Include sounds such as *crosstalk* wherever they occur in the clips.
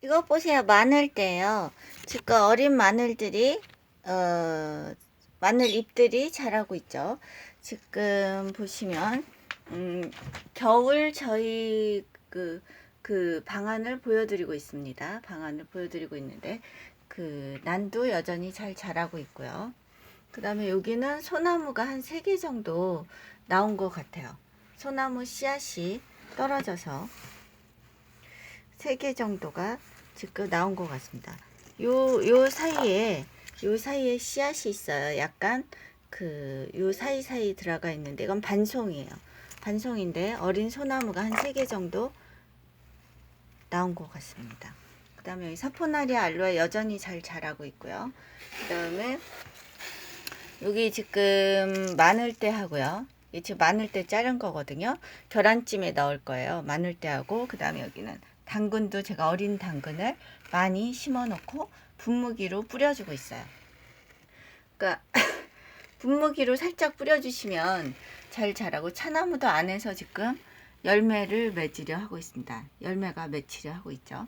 이거 보세요. 마늘대요. 지금 어린 마늘들이 어 마늘 잎들이 자라고 있죠. 지금 보시면 음, 겨울 저희 그, 그 방안을 보여드리고 있습니다. 방안을 보여드리고 있는데 그 난도 여전히 잘 자라고 있고요. 그 다음에 여기는 소나무가 한 세 개 정도 나온 것 같아요. 소나무 씨앗이 떨어져서 세 개 정도가 지금 나온 것 같습니다. 요, 요 사이에, 요 사이에 씨앗이 있어요. 약간 그, 요 사이사이 들어가 있는데, 이건 반송이에요. 반송인데, 어린 소나무가 한 세 개 정도 나온 것 같습니다. 그 다음에 여기 사포나리아 알로에 여전히 잘 자라고 있고요. 그 다음에 여기 지금 마늘대 하고요. 이 지금 마늘대 자른 거거든요. 계란찜에 넣을 거예요. 마늘대하고 그 다음에 여기는 당근도 제가 어린 당근을 많이 심어 놓고 분무기로 뿌려주고 있어요. 그러니까 *laughs* 분무기로 살짝 뿌려주시면 잘 자라고 차나무도 안에서 지금 열매를 맺으려 하고 있습니다. 열매가 맺히려 하고 있죠.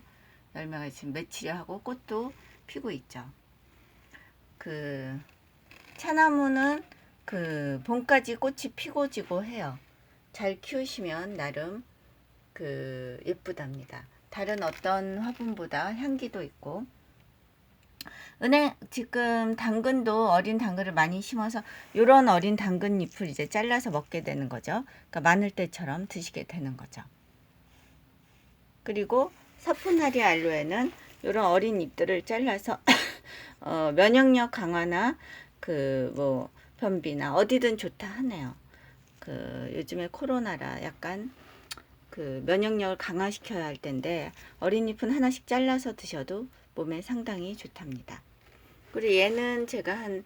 열매가 지금 맺히려 하고 꽃도 피고 있죠. 그 차나무는 그 봄까지 꽃이 피고 지고 해요. 잘 키우시면 나름 그 예쁘답니다. 다른 어떤 화분보다 향기도 있고 은행 지금 당근도 어린 당근을 많이 심어서 요런 어린 당근 잎을 이제 잘라서 먹게 되는 거죠. 그러니까 마늘대처럼 드시게 되는 거죠. 그리고 사포나리 알로에는 요런 어린 잎들을 잘라서 *laughs* 어, 면역력 강화나 그 뭐 변비나 어디든 좋다 하네요. 그 요즘에 코로나라 약간 그 면역력을 강화시켜야 할 텐데 어린 잎은 하나씩 잘라서 드셔도 몸에 상당히 좋답니다. 그리고 얘는 제가 한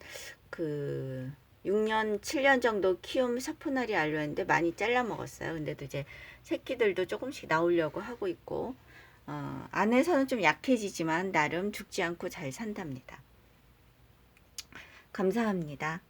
그 6년, 7년 정도 키운 사포나리 알로에인데 많이 잘라 먹었어요. 근데도 이제 새끼들도 조금씩 나오려고 하고 있고 어, 안에서는 좀 약해지지만 나름 죽지 않고 잘 산답니다. 감사합니다.